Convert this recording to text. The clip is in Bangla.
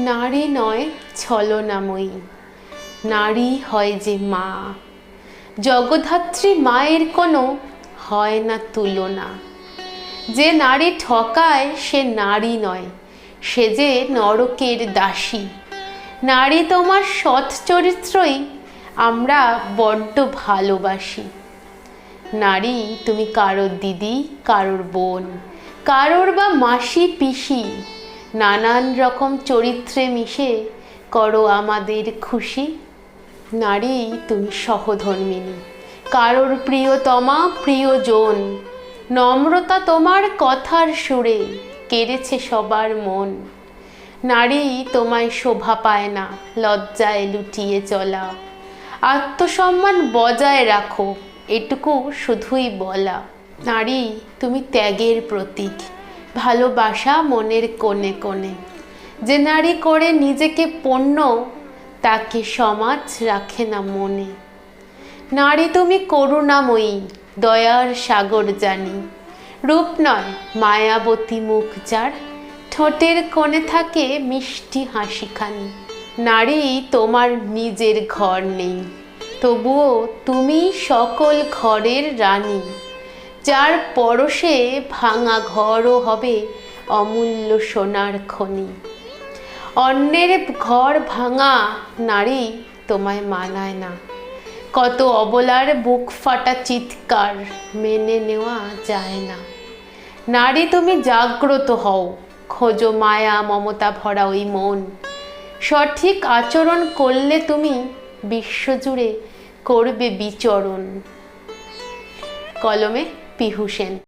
নারী নয় ছলনাময়ী, নারী হয় যে মা। জগধাত্রী মায়ের কোনো হয় না তুলনা। যে নারী ঠকায়, সে নারী নয়, সে যে নরকের দাসী। নারী তোমার সৎ চরিত্রই, আমরা বড্ড ভালোবাসি। নারী, তুমি কারোর দিদি, কারোর বোন, কারোর বা মাসি, পিসি নানান রকম চরিত্রে মিশে করো আমাদের খুশি। নারী, তুমি সহধর্মিনী। কারোর প্রিয়তমা, প্রিয়জন। নম্রতা তোমার কথার সুরে কেড়েছে সবার মন। নারী, তোমায় শোভা পায় না, লজ্জায় লুটিয়ে চলা। আত্মসম্মান বজায় রাখো, এটুকু শুধুই বলা। নারী, তুমি ত্যাগের প্রতীক। ভালোবাসা মনের কোণে কোণে। যে নারী করে নিজেকে পণ্য, তাকে সমাজ রাখে না মনে। নারী তুমি করুণাময়ী, দয়ার সাগর জানি। রূপ নয়, মায়াবতী মুখ যার, ঠোঁটের কোণে থাকে মিষ্টি হাসিখানি। নারী তোমার নিজের ঘর নেই, তবুও তুমি সকল ঘরের রানী। যার পরশে ভাঙা ঘরও হবে অমূল্য সোনার খনি। অন্যের ঘর ভাঙা নারী তোমায় মানায় না। কত অবলার বুক ফাটা চিৎকার মেনে নেওয়া যায় না। নারী তুমি জাগ্রত হও, খোঁজো মায়া মমতা ভরা ওই মন। সঠিক আচরণ করলে তুমি বিশ্বজুড়ে করবে বিচরণ। কলমে Pihushin.